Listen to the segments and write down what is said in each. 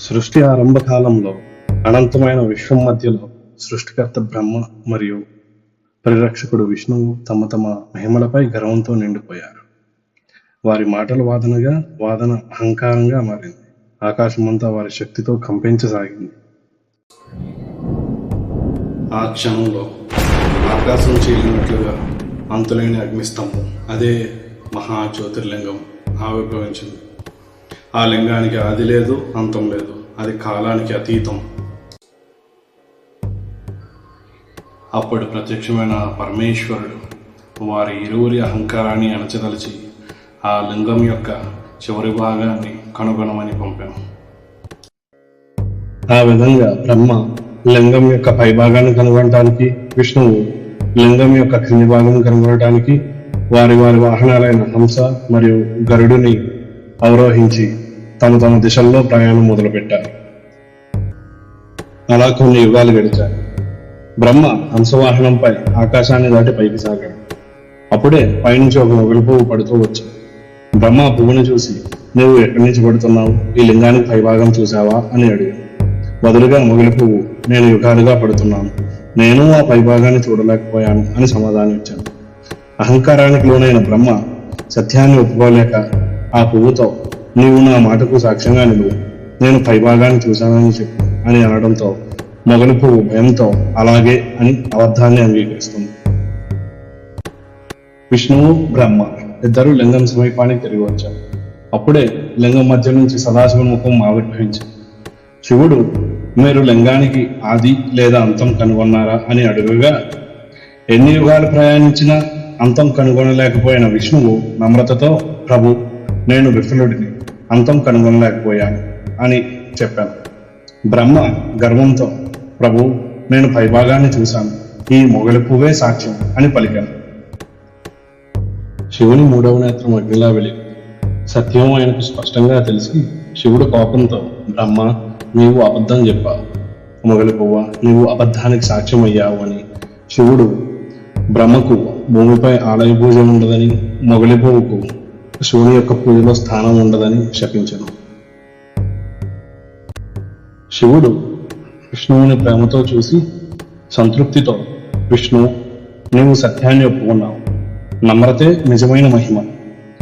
సృష్టి ఆరంభ కాలంలో అనంతమైన విశ్వం మధ్యలో సృష్టికర్త బ్రహ్మ మరియు పరిరక్షకుడు విష్ణువు తమ తమ మహిమలపై గర్వంతో నిండిపోయారు. వారి మాటల వాదనగా వాదన అహంకారంగా మారింది. ఆకాశమంతా వారి శక్తితో కంపించసాగింది. ఆ క్షణంలో ఆకాశం చీలినట్లుగా అంతులేని అగ్నిస్తంభం అదే మహా జ్యోతిర్లింగం ఆవిర్భవించింది. ఆ లింగానికి ఆది లేదు అంతం లేదు. అది కాలానికి అతీతం. అప్పుడు ప్రత్యక్షమైన పరమేశ్వరుడు వారి ఇరువురి అహంకారాన్ని అణచదలిచి ఆ లింగం యొక్క చివరి భాగాన్ని కనుగొనమని పంపాను ఆ విధంగా బ్రహ్మ లింగం యొక్క పైభాగాన్ని కనుగొనడానికి విష్ణువు లింగం యొక్క క్రింది భాగం కనుగొనడానికి వారి వారి వాహనాలైన హంస మరియు గరుడుని అవరోహించి తమ తమ దిశల్లో ప్రయాణం మొదలుపెట్టారు. అలా కొన్ని యుగాలు గడిచాయి. బ్రహ్మ హంసవాహనంపై ఆకాశాన్ని దాటి పైకి సాగాడు. అప్పుడే పైనుంచి ఒక మొగలి పువ్వు పడుతూ వచ్చింది. బ్రహ్మ ఆ పువ్వుని చూసి నువ్వు ఎక్కడి నుంచి పడుతున్నావు? ఈ లింగానికి పైభాగం చూసావా అని అడిగాడు బదులుగా మొగిలి పువ్వు నేను యుగాలుగా పడుతున్నాను. నేను ఆ పైభాగాన్ని చూడలేకపోయాను అని సమాధానం ఇచ్చాను అహంకారానికి లోనైన బ్రహ్మ సత్యాన్ని ఒప్పుకోలేక ఆ పువ్వుతో నీవు నా మాటకు సాక్ష్యంగా నిలువు. నేను పైభాగాన్ని చూశానని చెప్పు అని అనడంతో మొగలి పువ్వు భయంతో అలాగే అని అబద్ధాన్ని అంగీకరిస్తుంది. విష్ణువు బ్రహ్మ. ఇద్దరు లింగం సమీపానికి తిరిగి వచ్చారు. అప్పుడే లింగం మధ్య నుంచి సదాశివ ముఖం ఆవిర్భవించింది. శివుడు మీరు లింగానికి ఆది లేదా అంతం కనుగొన్నారా అని అడుగగా ఎన్ని యుగాలు ప్రయాణించినా అంతం కనుగొనలేకపోయిన విష్ణువు నమ్రతతో ప్రభు నేను విఫలుడిని. అంతం కనుగొనలేకపోయాను అని చెప్పాను. బ్రహ్మ గర్వంతో ప్రభు నేను పైభాగాన్ని చూశాను. ఈ మొగలి పువ్వే సాక్ష్యం అని పలికాను. శివుని మూడవ నేత్రం అగ్నిలా వెళ్ళి సత్యం ఆయనకు స్పష్టంగా తెలిసి శివుడు కోపంతో బ్రహ్మ నీవు అబద్ధం చెప్పావు. మొగలి పువ్వ నీవు అబద్ధానికి సాక్ష్యం అయ్యావు అని శివుడు బ్రహ్మకు భూమిపై ఆలయ పూజ ఉండదని మొగలి పువ్వుకు శివుని యొక్క పూజలో స్థానం ఉండదని శపించను. శివుడు విష్ణువుని ప్రేమతో చూసి సంతృప్తితో విష్ణు నీవు సత్యాన్ని ఒప్పుకున్నావు. నమ్రతే నిజమైన మహిమ.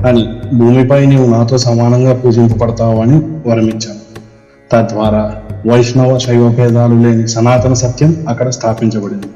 అని భూమిపై నీవు నాతో సమానంగా పూజింపబడతావు అని వరమిచ్చాను. తద్వారా వైష్ణవ శైవ భేదాలు లేని సనాతన సత్యం అక్కడ స్థాపించబడింది.